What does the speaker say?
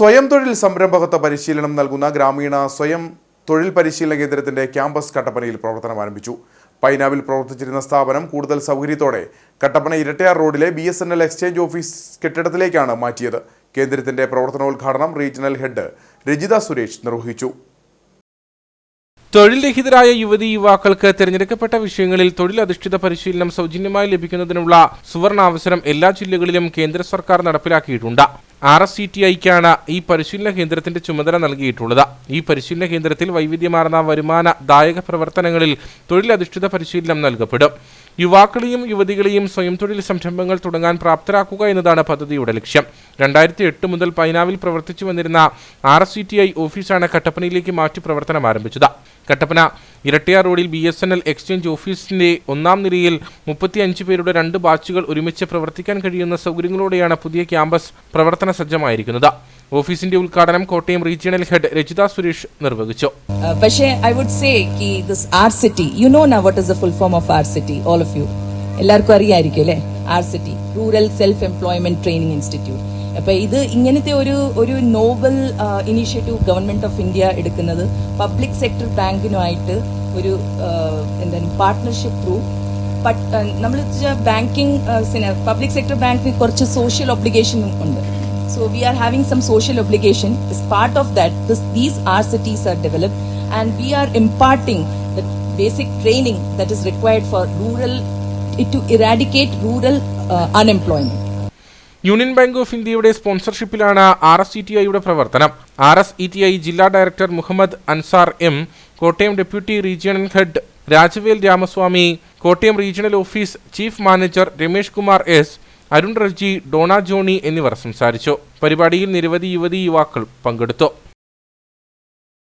സ്വയം തൊഴിൽ സംരംഭകത്വ പരിശീലനം നൽകുന്ന ഗ്രാമീണ സ്വയം തൊഴിൽ പരിശീലന കേന്ദ്രത്തിന്റെ ക്യാമ്പസ് കട്ടപ്പനയിൽ പ്രവർത്തനം ആരംഭിച്ചു. പൈനാവിൽ പ്രവർത്തിച്ചിരുന്ന സ്ഥാപനം കൂടുതൽ സൗകര്യത്തോടെ കട്ടപ്പന ഇരട്ടയാർ റോഡിലെ B S N L exchange office കെട്ടിടത്തിലേക്കാണ് മാറ്റിയത്. കേന്ദ്രത്തിന്റെ പ്രവർത്തനോദ്ഘാടനം റീജിയണൽ ഹെഡ് രജിത സുരേഷ് നിർവഹിച്ചു. തൊഴിൽ രഹിതരായ യുവതി യുവാക്കൾക്ക് തിരഞ്ഞെടുക്കപ്പെട്ട വിഷയങ്ങളിൽ തൊഴിലധിഷ്ഠിത പരിശീലനം സൗജന്യമായി ലഭിക്കുന്നതിനുള്ള സുവർണാവസരം എല്ലാ ജില്ലകളിലും കേന്ദ്ര സർക്കാർ നടപ്പിലാക്കിയിട്ടുണ്ട്. ആർ എസ് സി ടി ഐക്കാണ് ഈ പരിശീലന കേന്ദ്രത്തിന്റെ ചുമതല നൽകിയിട്ടുള്ളത്. ഈ പരിശീലന കേന്ദ്രത്തിൽ വൈവിധ്യമാർന്ന വരുമാന ദായക പ്രവർത്തനങ്ങളിൽ തൊഴിലധിഷ്ഠിത പരിശീലനം നൽകപ്പെടും. യുവാക്കളെയും യുവതികളെയും സ്വയം തൊഴിൽ സംരംഭങ്ങൾ തുടങ്ങാൻ പ്രാപ്തരാക്കുക എന്നതാണ് പദ്ധതിയുടെ ലക്ഷ്യം. രണ്ടായിരത്തി എട്ട് മുതൽ പൈനാവിൽ പ്രവർത്തിച്ചു വന്നിരുന്ന R S C T I ഓഫീസാണ് കട്ടപ്പനയിലേക്ക് മാറ്റി പ്രവർത്തനം ആരംഭിച്ചത്. കട്ടപ്പന. ഇരട്ടിയാർ റോഡിൽ B S N L exchange ഓഫീസിന്റെ ഒന്നാം നിലയിൽ മുപ്പത്തിയഞ്ച് പേരുടെ രണ്ട് ബാച്ചുകൾ ഒരുമിച്ച് പ്രവർത്തിക്കാൻ കഴിയുന്ന സൗകര്യങ്ങളോടെയാണ് പുതിയ ക്യാമ്പസ് പ്രവർത്തന സജ്ജമായിരിക്കുന്നത്. ഓഫീസിന്റെ ഉദ്ഘാടനം കോട്ടയം റീജിയണൽ ഹെഡ് രജിത സുരേഷ് നിർവഹിച്ചു. Uh, പക്ഷേ I would say this R SETI you know now what is the full form of R SETI all of you എല്ലാവർക്കും അറിയായിരിക്കും അല്ലേ? R SETI rural self employment training institute അപ്പൊ ഇത് ഇങ്ങനത്തെ ഒരു ഒരു novel initiative government of India എടുക്കുന്നത് public sector ബാങ്കിനുമായിട്ട് ഒരു എന്താണ് പാർട്ട്ണർഷിപ്പ് ത്രൂ നമ്മൾ ബാങ്കിങ് പബ്ലിക് സെക്ടർ ബാങ്കിന് കുറച്ച് സോഷ്യൽ ഒബ്ലിഗേഷനും ഉണ്ട്. So we are having some social obligation is part of that these R SETIs are developed and we are imparting the basic training that is required for rural, union bank of ഇന്ത്യയുടെ സ്പോൺസർഷിപ്പിലാണ് R S E T ഐയുടെ പ്രവർത്തനം. R S E T I ജില്ലാ director Muhammad Ansar M Kottayam deputy regional head Rajavel Ramaswamy Kottayam regional office chief manager Ramesh Kumar S Arun Reji Dona Johny എന്നിവർ സംസാരിച്ചു. പരിപാടിയിൽ നിരവധി യുവതി യുവാക്കൾ പങ്കെടുത്തു.